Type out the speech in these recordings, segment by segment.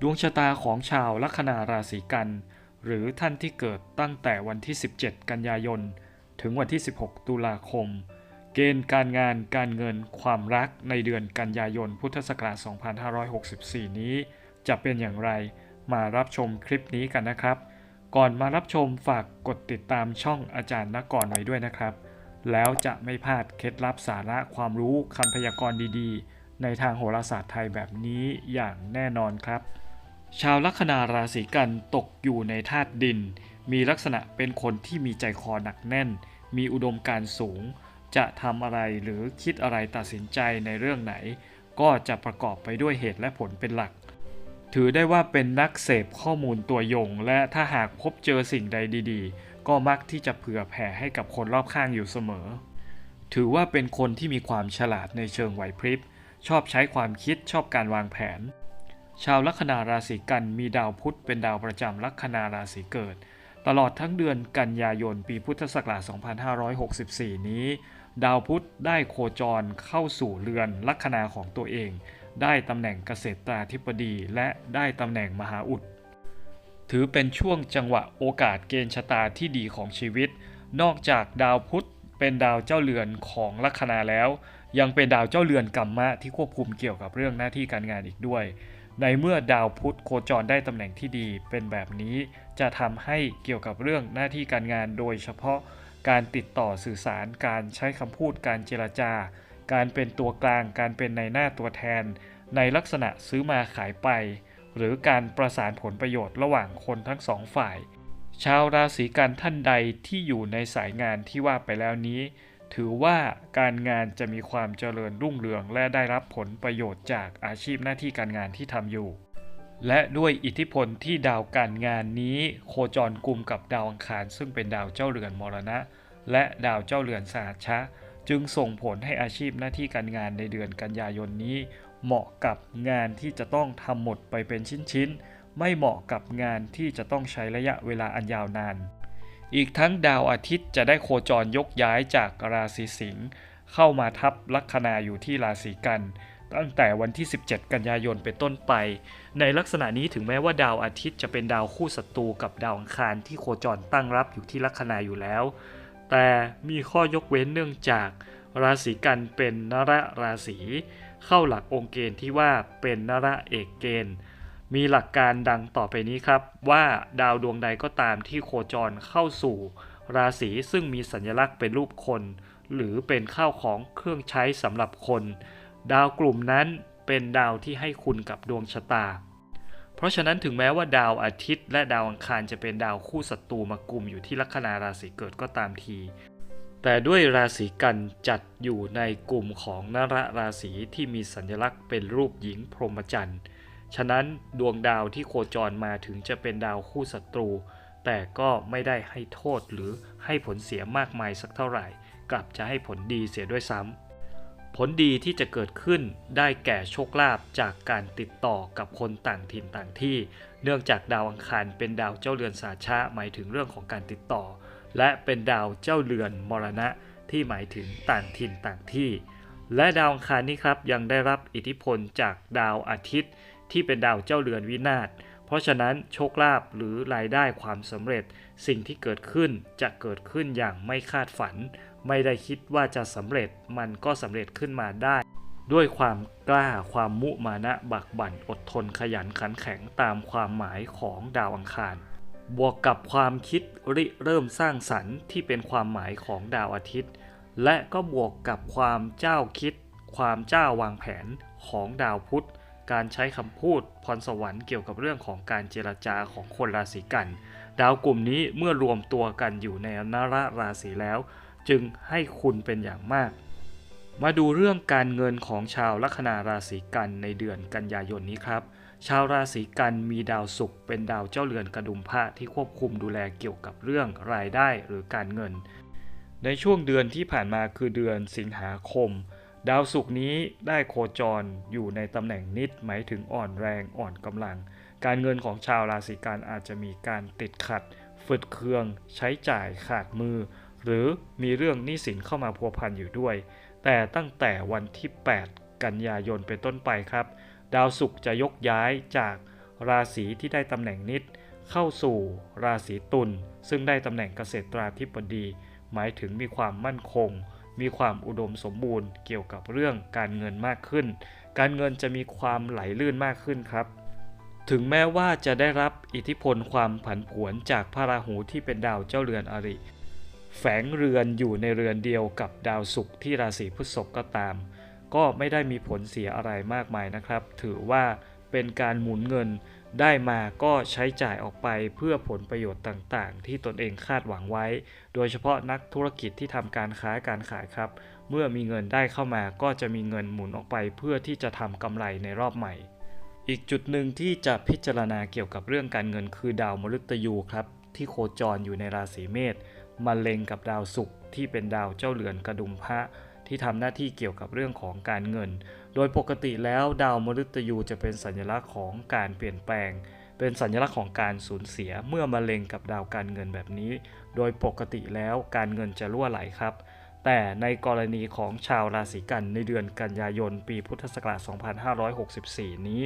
ดวงชะตาของชาวลัคนาราศีกัน หรือท่านที่เกิดตั้งแต่วันที่ 17 กันยายน ถึงวันที่ 16 ตุลาคม เกณฑ์การงานการเงินความรักในเดือนกันยายนพุทธศักราช 2564 นี้ จะเป็นอย่างไรมารับชมคลิปนี้กันนะครับ ก่อนมารับชมฝากกดติดตามช่องอาจารย์นกรไว้ด้วยนะครับ แล้วจะไม่พลาดเคล็ดลับสาระความรู้คำพยากรณ์ดีๆ ในทางโหราศาสตร์ไทยแบบนี้อย่างแน่นอนครับ ชาวลัคนาราศีกันตกอยู่ในธาตุดิน มีลักษณะเป็นคนที่มีใจคอหนักแน่น มีอุดมการณ์สูง จะทำอะไรหรือคิดอะไรตัดสินใจในเรื่องไหน ก็จะประกอบไปด้วยเหตุและผลเป็นหลัก ถือได้ว่าเป็นนักเสพข้อมูลตัวยง และถ้าหากพบเจอสิ่งใดดีๆ ก็มักที่จะเผื่อแผ่ให้กับคนรอบข้างอยู่เสมอ ถือว่าเป็นคนที่มีความฉลาดในเชิงไหวพริบ ชอบใช้ความคิดชอบการวางแผน ชาวลัคนาราศีกันมีดาวพุธเป็นดาวประจำลัคนาราศีเกิด ตลอดทั้งเดือนกันยายนปีพุทธศักราช 2564 นี้ ดาวพุธได้โคจรเข้าสู่เรือนลัคนาของตัวเอง ได้ตำแหน่งเกษตราธิบดีและได้ตำแหน่งมหาอุด ถือเป็นช่วงจังหวะโอกาสเกณฑ์ชะตาที่ดีของชีวิต นอกจากดาวพุธเป็นดาวเจ้าเรือนของลัคนาแล้ว ยังเป็นดาวเจ้าเรือนกัมมะที่ควบคุมเกี่ยวกับเรื่องหน้าที่การงานอีกด้วย ในเมื่อดาวพุธโคจรได้ตำแหน่งที่ดีเป็นแบบนี้จะทำให้เกี่ยวกับเรื่องหน้าที่การงานโดยเฉพาะการติดต่อสื่อสารการใช้คำพูดการเจรจา การเป็นตัวกลาง การเป็นในหน้าตัวแทน ในลักษณะซื้อมาขายไป หรือการประสานผลประโยชน์ระหว่างคนทั้งสองฝ่าย ชาวราศีกันท่านใดที่อยู่ในสายงานที่ว่าไปแล้วนี้ ถือว่าการงานจะมีความเจริญรุ่งเรือง และได้รับผลประโยชน์จากอาชีพหน้าที่การงานที่ทำอยู่ และด้วยอิทธิพลที่ดาวการงานนี้โคจรกลุ่มกับดาวอังคาร ซึ่งเป็นดาวเจ้าเรือนมรณะ และดาวเจ้าเรือนสหัชชะจึงส่งผลให้อาชีพหน้าที่การงานในเดือนกันยายนนี้ เหมาะกับงานที่จะต้องทำหมดไปเป็นชิ้นๆไม่เหมาะกับงานที่จะต้องใช้ระยะเวลาอันยาวนาน อีกทั้งดาวอาทิตย์จะได้โคจรยกย้ายจากราศีสิงห์เข้ามาทับลัคนาอยู่ที่ราศีกัน ตั้งแต่วันที่ 17 กันยายนเป็นต้นไป ในลักษณะนี้ถึงแม้ว่าดาวอาทิตย์จะเป็นดาวคู่ศัตรูกับดาวอังคารที่โคจรตั้งรับอยู่ที่ลัคนาอยู่แล้ว แต่มีข้อยกเว้นเนื่องจากราศีกันเป็นนระราศีเข้าหลักองค์เกณฑ์ที่ว่าเป็นนระเอกเกณฑ์ มีหลักการดังต่อไปนี้ครับ ว่าดาวดวงใดก็ตามที่โคจรเข้าสู่ ราศีซึ่งมีสัญลักษณ์เป็นรูปคน หรือเป็นข้าวของเครื่องใช้สำหรับคน ดาวกลุ่มนั้นเป็นดาวที่ให้คุณกับดวงชะตา เพราะฉะนั้นถึงแม้ว่าดาวอาทิตย์ และดาวอังคารจะเป็นดาวคู่ศัตรูมากลุ่มอยู่ที่ลัคนาราศีเกิดก็ตามที แต่ด้วยราศีกันจัดอยู่ในกลุ่มของนรราศีที่มีสัญลักษณ์เป็นรูปหญิงพรหมจรรย์ ฉะนั้นดวงดาวที่โคจรมาถึงจะเป็นดาวคู่ศัตรู แต่ก็ไม่ได้ให้โทษหรือให้ผลเสียมากมายสักเท่าไหร่ กลับจะให้ผลดีเสียด้วยซ้ำผลดีที่จะเกิดขึ้นได้แก่โชคลาภจากการติดต่อกับคนต่างถิ่นต่างที่ เนื่องจากดาวอังคารเป็นดาวเจ้าเรือนสาชะหมายถึงเรื่องของการติดต่อ และเป็นดาวเจ้าเรือนมรณะที่หมายถึงต่างถิ่นต่างที่ และดาวอังคารนี้ครับยังได้รับอิทธิพลจากดาวอาทิตย์ ที่เป็นดาวเจ้าเรือนวินาศ เพราะฉะนั้นโชคลาภหรือรายได้ความสำเร็จ สิ่งที่เกิดขึ้นจะเกิดขึ้นอย่างไม่คาดฝัน ไม่ได้คิดว่าจะสำเร็จมันก็สำเร็จขึ้นมาได้ ด้วยความกล้าความมุมานะบักบั่นอดทนขยันขันแข็งตามความหมายของดาวอังคาร บวกกับความคิดริเริ่มสร้างสรรค์ที่เป็นความหมายของดาวอาทิตย์ และก็บวกกับความเจ้าคิดความเจ้าวางแผนของดาวพุธ การใช้คำพูดพรสวรรค์เกี่ยวกับเรื่องของการเจรจาของคนราศีกัน ดาวกลุ่มนี้เมื่อรวมตัวกันอยู่ในนรราศีแล้ว จึงให้คุณเป็นอย่างมาก มาดูเรื่องการเงินของชาวลัคนาราศีกันในเดือนกันยายนนี้ครับ ชาวราศีกันมีดาวศุกร์เป็นดาวเจ้าเรือนกระดุมพระที่ควบคุมดูแลเกี่ยวกับเรื่องรายได้หรือการเงิน ในช่วงเดือนที่ผ่านมาคือเดือนสิงหาคม ดาวศุกร์นี้ได้โคจรอยู่ในตำแหน่งนิดหมายถึงอ่อนแรงอ่อนกำลัง การเงินของชาวราศีกันอาจจะมีการติดขัด ฝืดเคือง ใช้จ่ายขาดมือ หรือมีเรื่องหนี้สินเข้ามาพัวพันอยู่ด้วย แต่ตั้งแต่วันที่ 8 กันยายนเป็นต้นไปครับ ดาวศุกร์จะยกย้ายจากราศีที่ได้ตำแหน่งนิด เข้าสู่ราศีตุลซึ่งได้ตำแหน่งเกษตราธิบดี หมายถึงมีความมั่นคง มีความอุดมสมบูรณ์เกี่ยวกับเรื่องการเงินมากขึ้น การเงินจะมีความไหลลื่นมากขึ้นครับ ถึงแม้ว่าจะได้รับอิทธิพลความผันผวนจากพระราหูที่เป็นดาวเจ้าเรือนอริ แฝงเรือนอยู่ในเรือนเดียวกับดาวศุกร์ที่ราศีพฤษภก็ตาม ก็ไม่ได้มีผลเสียอะไรมากมายนะครับ ถือว่าเป็นการหมุนเงิน ได้มาก็ใช้จ่ายออกไปเพื่อผลประโยชน์ต่างๆ ที่ตนเองคาดหวังไว้ โดยเฉพาะนักธุรกิจที่ทำการค้าการขายครับ เมื่อมีเงินได้เข้ามาก็จะมีเงินหมุนออกไปเพื่อที่จะทำกำไรในรอบใหม่ อีกจุดหนึ่งที่จะพิจารณาเกี่ยวกับเรื่องการเงินคือดาวมฤตยูครับ ที่โคจรอยู่ในราศีเมษมาเล็งกับดาวศุกร์ที่เป็นดาวเจ้าเรือนกระดุมพระที่ทำหน้าที่เกี่ยวกับเรื่องของการเงิน โดยปกติแล้วดาวมฤตยูจะเป็นสัญลักษณ์ของการเปลี่ยนแปลง เป็นสัญลักษณ์ของการสูญเสียเมื่อมาเล็งกับดาวการเงินแบบนี้ โดยปกติแล้วการเงินจะรั่วไหลครับ แต่ในกรณีของชาวราศีกันในเดือนกันยายนปีพุทธศักราช 2564 นี้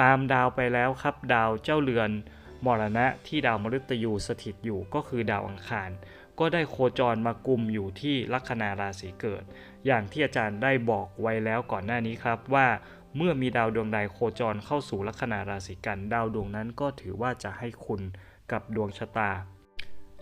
ตามดาวไปแล้วครับดาวเจ้าเรือนมรณะที่ดาวมฤตยูสถิตอยู่ก็คือดาวอังคาร ก็ได้โคจรมากุมอยู่ที่ลัคนาราศีเกิด อย่างที่อาจารย์ได้บอกไว้แล้วก่อนหน้านี้ครับว่าเมื่อมีดาวดวงใดโคจรเข้าสู่ลัคนาราศีกัน ดาวดวงนั้นก็ถือว่าจะให้คุณกับดวงชะตา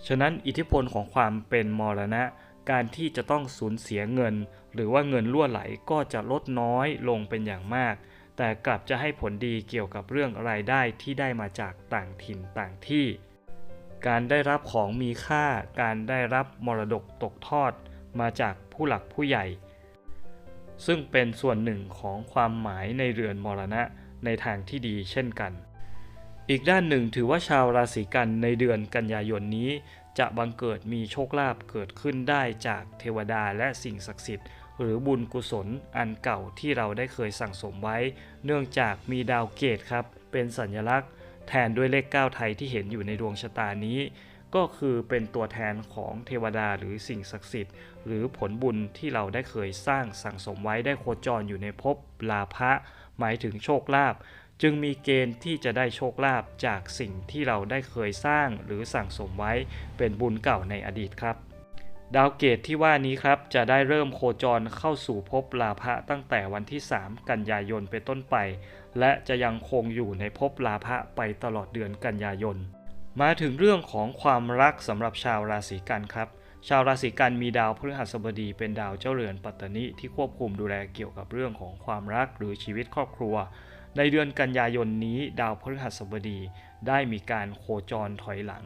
ฉะนั้นอิทธิพลของความเป็นมรณะ การที่จะต้องสูญเสียเงิน หรือว่าเงินล่วไหลก็จะลดน้อยลงเป็นอย่างมาก แต่กลับจะให้ผลดีเกี่ยวกับเรื่องรายได้ที่ได้มาจากต่างถิ่นต่างที่ การได้รับของมีค่า การได้รับมรดกตกทอด มาจาก ผู้หลักผู้ใหญ่ ซึ่งเป็นส่วนหนึ่งของความหมายในเรือนมรณะในทางที่ดีเช่นกัน อีกด้านหนึ่งถือว่าชาวราศีกันในเดือนกันยายนนี้ จะบังเกิดมีโชคลาภเกิดขึ้นได้จากเทวดาและสิ่งศักดิ์สิทธิ์หรือบุญกุศลอันเก่าที่เราได้เคยสั่งสมไว้ เนื่องจากมีดาวเกตครับ เป็นสัญลักษณ์แทนด้วยเลข 9 ไทยที่เห็นอยู่ในดวงชะตานี้ ก็คือเป็นตัวแทนของเทวดาหรือสิ่งศักดิ์สิทธิ์ หรือผลบุญที่เราได้เคยสร้างสั่งสมไว้ได้โคจรอยู่ในภพลาภะหมายถึงโชคลาภจึงมีเกณฑ์ที่จะได้โชคลาภจากสิ่งที่เราได้เคยสร้างหรือสั่งสมไว้เป็นบุญเก่าในอดีตครับ ดาวเกตที่ว่านี้ครับจะได้เริ่มโคจรเข้าสู่ภพลาภะตั้งแต่วันที่ 3 กันยายนเป็นต้นไป และจะยังคงอยู่ในภพลาภะไปตลอดเดือนกันยายน มาถึงเรื่องของความรักสำหรับชาวราศีกันครับ ชาวราศีกันมีดาวพฤหัสบดีเป็นดาวเจ้าเรือนปัตตนิที่ควบคุมดูแลเกี่ยวกับเรื่องของความรักหรือชีวิตครอบครัว ในเดือนกันยายนนี้ ดาวพฤหัสบดีได้มีการโคจรถอยหลัง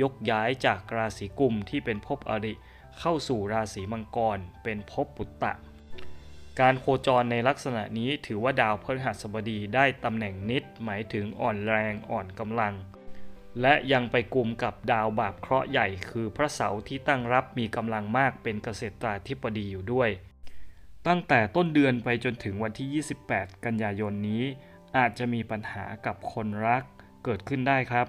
ยกย้ายจากราศีกุมที่เป็นภพอริ เข้าสู่ราศีมังกร เป็นภพปุตตะ การโคจรในลักษณะนี้ถือว่าดาวพฤหัสบดีได้ตำแหน่งนิดหมายถึงอ่อนแรงอ่อนกำลัง และยังไปกลุ่มกับดาวบาปเคราะห์ใหญ่คือพระเสาร์ที่ตั้งรับมีกำลังมากเป็นเกษตราธิบดีอยู่ด้วย ตั้งแต่ต้นเดือนไปจนถึงวันที่ 28 กันยายนนี้ อาจจะมีปัญหากับคนรักเกิดขึ้นได้ครับ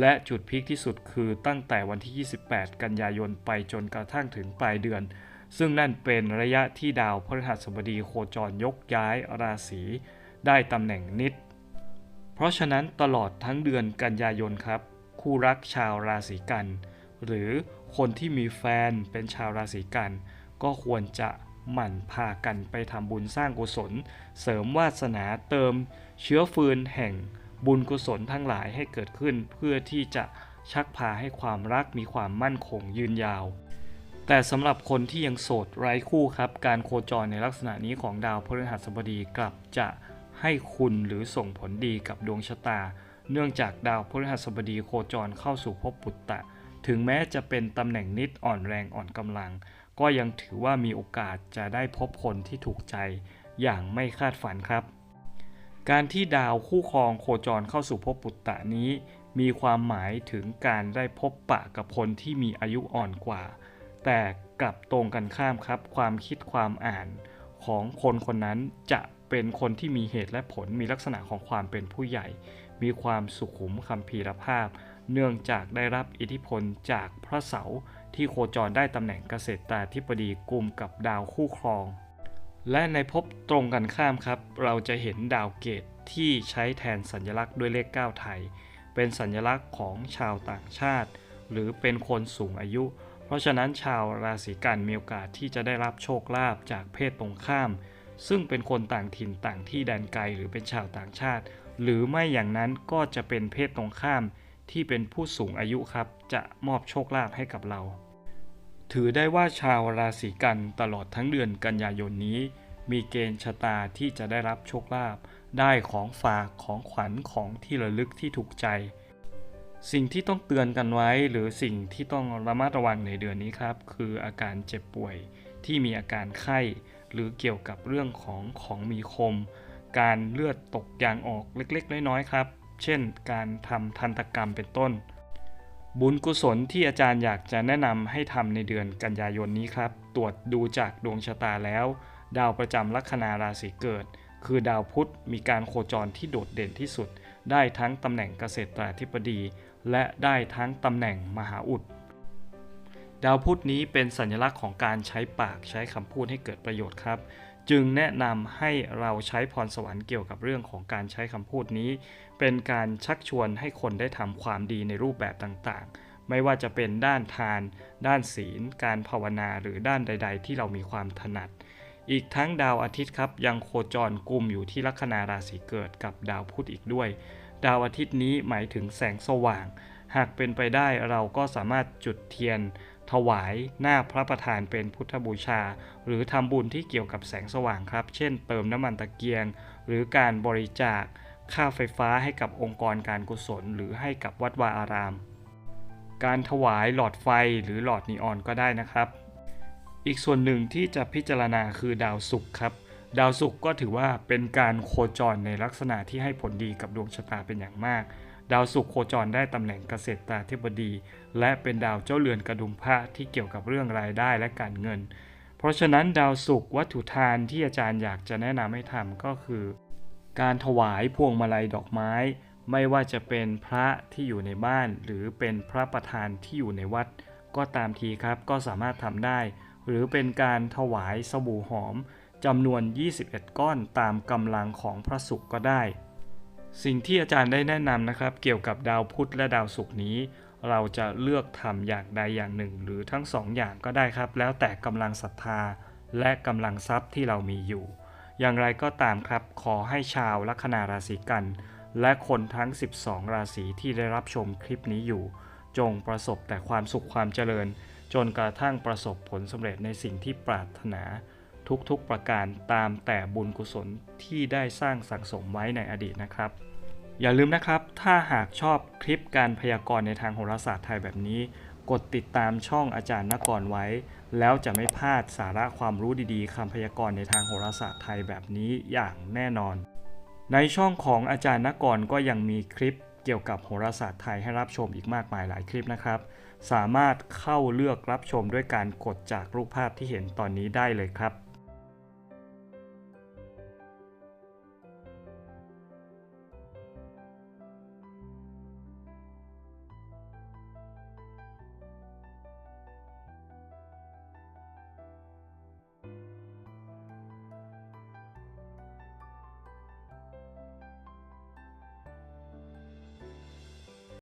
และจุดพีคที่สุดคือตั้งแต่วันที่ 28 กันยายนไปจนกระทั่งถึงปลายเดือน ซึ่งนั่นเป็นระยะที่ดาวพฤหัสบดีโคจรยกย้ายราศีได้ตำแหน่งนิด เพราะฉะนั้นตลอดทั้งเดือนกันยายนครับ คู่รักชาวราศีกัน หรือคนที่มีแฟนเป็นชาวราศีกัน ก็ควรจะหมั่นพากันไปทำบุญสร้างกุศล เสริมวาสนาเติม เชื้อฟืนแห่งบุญกุศลทั้งหลายให้เกิดขึ้น เพื่อที่จะชักพาให้ความรักมีความมั่นคงยืนยาว แต่สำหรับคนที่ยังโสดไร้คู่ครับ การโคจรในลักษณะนี้ของดาวพฤหัสบดีกลับจะให้คุณหรือส่งผลดีกับดวงชะตา เนื่องจากดาวพฤหัสบดีโคจรเข้าสู่ภพปุตตะ ถึงแม้จะเป็นตำแหน่งนิดอ่อนแรงอ่อนกำลัง ก็ยังถือว่ามีโอกาสจะได้พบคนที่ถูกใจ อย่างไม่คาดฝันครับ การที่ดาวคู่ครองโคจรเข้าสู่ภพปุตตะนี้ มีความหมายถึงการได้พบปะกับคนที่มีอายุอ่อนกว่า แต่กลับตรงกันข้ามครับ ความคิดความอ่านของคนคนนั้นจะเป็นคนที่มีเหตุและผลมีลักษณะของความเป็นผู้ใหญ่ มีความสุขุมคัมภีรภาพ เนื่องจากได้รับอิทธิพลจากพระเสาร์ที่โคจรได้ตำแหน่งเกษตราธิบดีกุมกับดาวคู่ครอง และในภพตรงกันข้ามครับ เราจะเห็นดาวเกตที่ใช้แทนสัญลักษณ์ด้วยเลข 9 ไทย เป็นสัญลักษณ์ของชาวต่างชาติ หรือเป็นคนสูงอายุ เพราะฉะนั้นชาวราศีกันมีโอกาสที่จะได้รับโชคลาภจากเพศตรงข้าม ซึ่งเป็นคนต่างถิ่นต่างที่แดนไกลหรือเป็นชาวต่างชาติ หรือไม่อย่างนั้นก็จะเป็นเพศตรงข้ามที่เป็นผู้สูงอายุครับ จะมอบโชคลาภให้กับเรา ถือได้ว่าชาวราศีกันตลอดทั้งเดือนกันยายนนี้ มีเกณฑ์ชะตาที่จะได้รับโชคลาภได้ของฝากของขวัญของที่ระลึกที่ถูกใจ สิ่งที่ต้องเตือนกันไว้หรือสิ่งที่ต้องระมัดระวังในเดือนนี้ครับ คืออาการเจ็บป่วยที่มีอาการไข้ หรือเกี่ยวกับเรื่องของของมีคม การเลือดตกยางออกเล็กๆ น้อยๆครับ เช่น การทำทันตกรรมเป็นต้น บุญกุศลที่อาจารย์อยากจะแนะนำให้ทำในเดือนกันยายนนี้ครับ ตรวจดูจากดวงชะตาแล้ว ดาวประจำลัคนาราศีเกิด คือดาวพุธมีการโคจรที่โดดเด่นที่สุด ได้ทั้งตำแหน่งเกษตราธิบดี และได้ทั้งตำแหน่งมหาอุดดาวพุธนี้เป็นสัญลักษณ์ของการใช้ปากใช้คำพูดให้เกิดประโยชน์ครับ จึงแนะนำให้เราใช้พรสวรรค์เกี่ยวกับเรื่องของการใช้คำพูดนี้ เป็นการชักชวนให้คนได้ทำความดีในรูปแบบต่างๆ ไม่ว่าจะเป็นด้านทาน ด้านศีล การภาวนาหรือด้านใด ๆ ที่เรามีความถนัด อีกทั้งดาวอาทิตย์ครับ ยังโคจรกลุ่มอยู่ที่ลัคนาราศีเกิดกับดาวพุธอีกด้วย ดาวอาทิตย์นี้หมายถึงแสงสว่าง หากเป็นไปได้เราก็สามารถจุดเทียน ถวายหน้าพระประธานเป็นพุทธบูชา หรือทำบุญที่เกี่ยวกับแสงสว่างครับ เช่นเติมน้ำมันตะเกียง หรือการบริจาคค่าไฟฟ้าให้กับองค์กรการกุศล หรือให้กับวัดวาอาราม การถวายหลอดไฟหรือหลอดนีออนก็ได้นะครับ อีกส่วนหนึ่งที่จะพิจารณาคือดาวศุกร์ครับ ดาวศุกร์ก็ถือว่าเป็นการโคจรในลักษณะที่ให้ผลดีกับดวงชะตาเป็นอย่างมาก ดาวศุกร์โคจรได้ตำแหน่งเกษตราธิบดี และเป็นดาวเจ้าเรือนกระดุมพระที่เกี่ยวกับเรื่องรายได้และการเงิน เพราะฉะนั้นดาวศุกร์วัตถุทานที่อาจารย์อยากจะแนะนำให้ทำก็คือ การถวายพวงมาลัยดอกไม้ ไม่ว่าจะเป็นพระที่อยู่ในบ้าน หรือเป็นพระประธานที่อยู่ในวัด ก็ตามทีครับก็สามารถทำได้ หรือเป็นการถวายสบู่หอมจำนวน 21 ก้อนตามกำลังของพระศุกร์ก็ได้ สิ่งที่อาจารย์ได้แนะนำนะครับ เกี่ยวกับดาวพุธและดาวศุกร์นี้ เราจะเลือกทำอย่างใดอย่างหนึ่ง หรือทั้งสองอย่างก็ได้ครับ แล้วแต่กำลังศรัทธา และกำลังทรัพย์ที่เรามีอยู่ อย่างไรก็ตามครับ ขอให้ชาวลัคนาราศีกัน และคนทั้ง 12 ราศีที่ได้รับชมคลิปนี้อยู่ จงประสบแต่ความสุขความเจริญ จนกระทั่งประสบผลสำเร็จในสิ่งที่ปรารถนา ทุกๆประการตามแต่บุญกุศลที่ได้สร้างสังสมไว้ในอดีตนะครับ อย่าลืมนะครับ ถ้าหากชอบคลิปการพยากรณ์ในทางโหราศาสตร์ไทยแบบนี้ กดติดตามช่องอาจารย์นกรไว้ แล้วจะไม่พลาดสาระความรู้ดีๆคำพยากรณ์ในทางโหราศาสตร์ไทยแบบนี้อย่างแน่นอน ในช่องของอาจารย์นกรก็ยังมีคลิปเกี่ยวกับโหราศาสตร์ไทยให้รับชมอีกมากมายหลายคลิปนะครับ สามารถเข้าเลือกรับชมด้วยการกดจากรูปภาพที่เห็นตอนนี้ได้เลยครับ